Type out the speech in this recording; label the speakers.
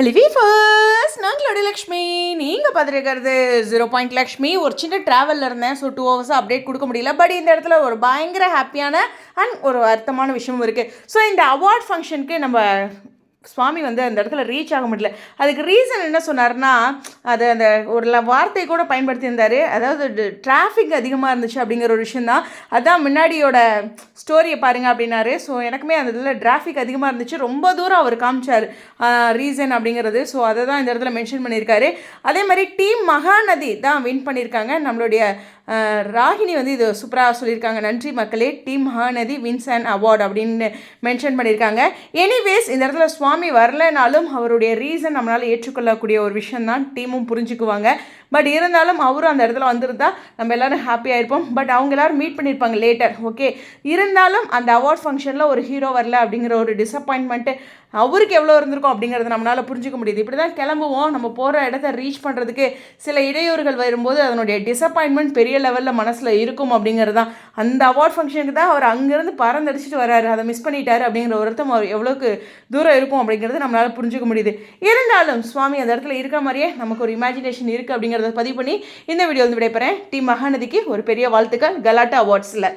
Speaker 1: Hello வீஃபர்ஸ் நான் க்ளோடி லக்ஷ்மி. நீங்கள் பார்த்துருக்கிறது zero point Lakshmi. ஒரு சின்ன ட்ராவலில் இருந்தேன். ஸோ டூ ஹவர்ஸ் அப்டேட் கொடுக்க முடியல. பட் இந்த இடத்துல ஒரு பயங்கர ஹாப்பியான அண்ட் ஒரு அர்த்தமான விஷயமும் இருக்குது ஸோ இந்த அவார்ட் ஃபங்க்ஷனுக்கு நம்ம சுவாமி வந்து அந்த இடத்துல ரீச் ஆக முடியல. அதுக்கு ரீசன் என்ன சொன்னார்னா அது அந்த ஒரு வார்த்தை கூட பயன்படுத்தியிருந்தார். அதாவது டிராஃபிக் அதிகமாக இருந்துச்சு அப்படிங்கிற ஒரு விஷயம் தான் அதான் முன்னாடியோட ஸ்டோரியை பாருங்க அப்படின்னாரு. ஸோ எனக்குமே அந்த இதில் டிராஃபிக் அதிகமாக இருந்துச்சு. ரொம்ப தூரம் அவர் காமிச்சார். ரீசன் அப்படிங்கிறது. ஸோ அதை தான் இந்த இடத்துல மென்ஷன் பண்ணியிருக்காரு. அதே மாதிரி டீம் மகாநதி தான் வின் பண்ணியிருக்காங்க. நம்மளுடைய ராகினி வந்து இது சூப்பராக சொல்லியிருக்காங்க. நன்றி மக்களே. Team Mahanadi wins and award அப்படின்னு மென்ஷன் பண்ணியிருக்காங்க. எனிவேஸ் இந்த இடத்துல சுவாமி வரலைனாலும் அவருடைய ரீசன் நம்மளால் ஏற்றுக்கொள்ளக்கூடிய ஒரு விஷயம் தான் டீமும் புரிஞ்சுக்குவாங்க. பட் இருந்தாலும் அவரும் அந்த இடத்துல வந்திருந்தா நம்ம எல்லாரும் ஹாப்பியாக இருப்போம் பட் அவங்க எல்லாரும் மீட் பண்ணியிருப்பாங்க லேட்டர் ஓகே இருந்தாலும் அந்த அவார்ட் ஃபங்க்ஷனில் ஒரு ஹீரோ வரல அப்படிங்கிற ஒரு டிசப்பாயின்மெண்ட்டு அவருக்கு எவ்வளோ இருந்திருக்கும் அப்படிங்கிறத நம்மளால் புரிஞ்சுக்க முடியுது. இப்படி தான் கிளம்புவோம். நம்ம போகிற இடத்த ரீச் பண்ணுறதுக்கு சில இடையூறுகள் வரும்போது அதனுடைய டிசப்பாயின்மெண்ட் பெரிய லெவலில் மனசில் இருக்கும் அப்படிங்கிறது தான் அந்த அவார்ட் ஃபங்க்ஷனுக்கு தான் அவர் அங்கேருந்து பறந்தடிச்சிட்டு வராரு அதை மிஸ் பண்ணிட்டாரு அப்படிங்கிற ஒருத்தம் அவர் எவ்வளோக்கு தூரம் இருக்கும் அப்படிங்கிறது நம்மளால் புரிஞ்சுக்க முடியுது. இருந்தாலும் சுவாமி அந்த இடத்துல இருக்கிற மாதிரியே நமக்கு ஒரு இமேஜினேஷன் இருக்குது அப்படிங்கிறத பதிவு பண்ணி இந்த வீடியோ வந்து விடைபெறேன். டி மகாநதிக்கு ஒரு பெரிய வாழ்த்துக்கள். கலாட்டா அவார்ட்ஸில்